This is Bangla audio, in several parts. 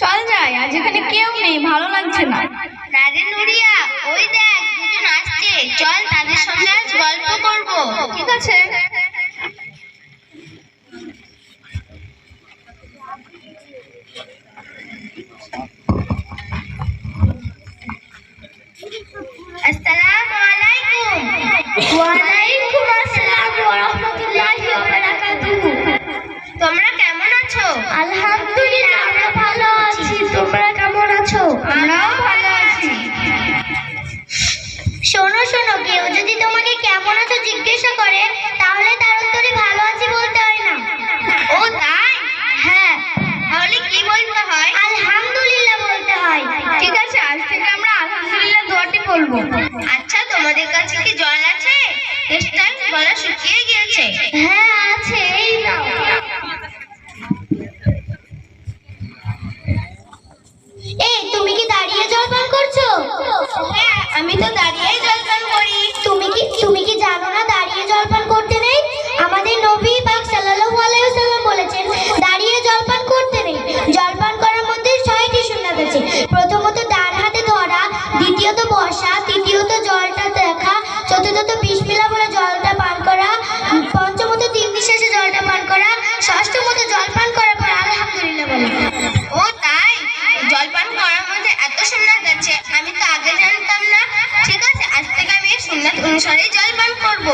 চল যাই আজ এখানে কেউ নেই ভালো লাগছে না। দাদি নুরিয়া ওই দেখ দুজন আসছে। চল তাদের সঙ্গে আজ গল্প করব। ঠিক আছে। আসসালামু আলাইকুম। ওয়ালাইকুম আলহামদুলিল্লাহ আমরা ভালো আছি। তোমরা কেমন আছো? আমরাও ভালো আছি। শোনো শোনো কেউ যদি তোমাকে কেমন আছো জিজ্ঞাসা করে তাহলে তার উত্তরে ভালো আছি বলতে হয় না। ও তাই? হ্যাঁ। তাহলে কি বলতে হয়? আলহামদুলিল্লাহ বলতে হয়। ঠিক আছে আজ থেকে আমরা আলহামদুলিল্লাহ দোয়াটি বলব আচ্ছা তোমাদের কাছে কি জল আছে? টেস্টার গলা শুকিয়ে গিয়েছে। হ্যাঁ আমি তো আগে জানতাম না। ঠিক আছে আজ থেকে আমি সুন্নাত অনুসারে জলপান করব।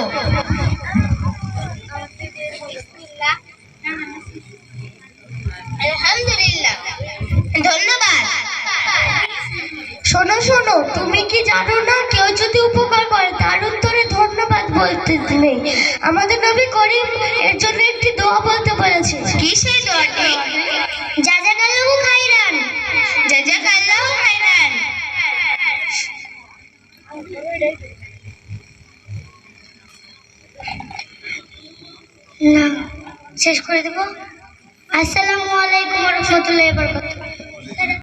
আলহামদুলিল্লাহ। ধন্যবাদ। শোনো শোনো তুমি কি জানো না কেউ যদি উপকার করে তার উত্তরে ধন্যবাদ বলতে নেই। আমাদের নবী করিম এর জন্য একটি দোয়া বলতে বলেছে কি সেই দোয়াটি? না শেষ করে দেব। আসসালামু আলাইকুম রহমতুল্লাহ বারাকাতুহু।